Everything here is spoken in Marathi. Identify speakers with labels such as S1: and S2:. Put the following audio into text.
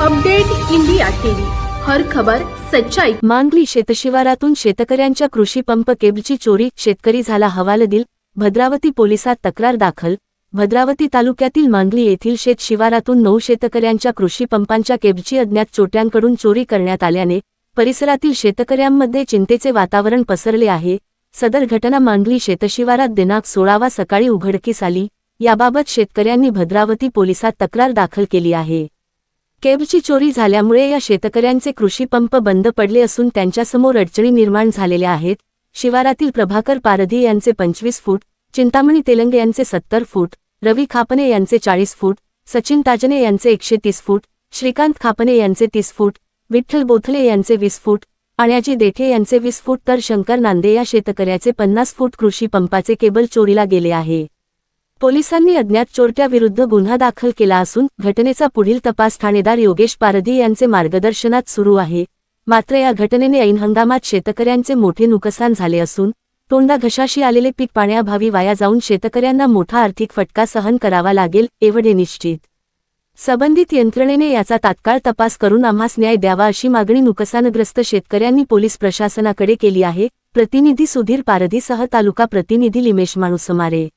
S1: Update India TV. हर खबर सच्चाई.
S2: मांगली शेतशिवारातून शेतकऱ्यांच्या कृषी पंप केबलची चोरी शेतकरी झाला हवालदिल भद्रावती पोलिसात तक्रार दाखल. भद्रावती तालुक्यातील मांगली येथील शेत शिवारातून नऊ शेतकऱ्यांच्या कृषी पंपांच्या केबची अज्ञात चोट्यांकडून चोरी करण्यात आल्याने परिसरातील शेतकऱ्यांमध्ये चिंतेचे वातावरण पसरले आहे. सदर घटना मांगली शेतशिवारात दिनांक सोळावा सकाळी उघडकीस आली. याबाबत शेतकऱ्यांनी भद्रावती पोलिसात तक्रार दाखल केली आहे. केबची चोरी झाल्यामुळे या शेतकऱ्यांचे कृषी पंप बंद पडले असून त्यांच्यासमोर अडचणी निर्माण झालेल्या आहेत. शिवारातील प्रभाकर पारधी यांचे पंचवीस फूट चिंतामणी तेलंगे यांचे सत्तर फूट रवी खापने यांचे चाळीस फूट सचिन ताजने यांचे एकशे तीस फूट श्रीकांत खापने यांचे तीस फूट विठ्ठल बोथले यांचे वीस फूट अण्याजी देठे यांचे वीस फूट तर शंकर नांदे या शेतकऱ्याचे पन्नास फूट कृषी पंपाचे केबल चोरीला गेले आहे. पोलिसांनी अज्ञात चोरट्याविरुद्ध गुन्हा दाखल केला असून घटनेचा पुढील तपास ठाणेदार योगेश पारधी यांचे मार्गदर्शनात सुरू आहे. मात्र या घटनेने ऐन हंगामात शेतकऱ्यांचे मोठे नुकसान झाले असून तोंडा घशाशी आलेले पीक पाण्याभावी वाया जाऊन शेतकऱ्यांना मोठा आर्थिक फटका सहन करावा लागेल एवढे निश्चित. संबंधित यंत्रणेने याचा तात्काळ तपास करून आम्हास न्याय द्यावा अशी मागणी नुकसानग्रस्त शेतकऱ्यांनी पोलीस प्रशासनाकडे केली आहे. प्रतिनिधी सुधीर पारधीसह तालुका प्रतिनिधी लिमेश माणूसमारे.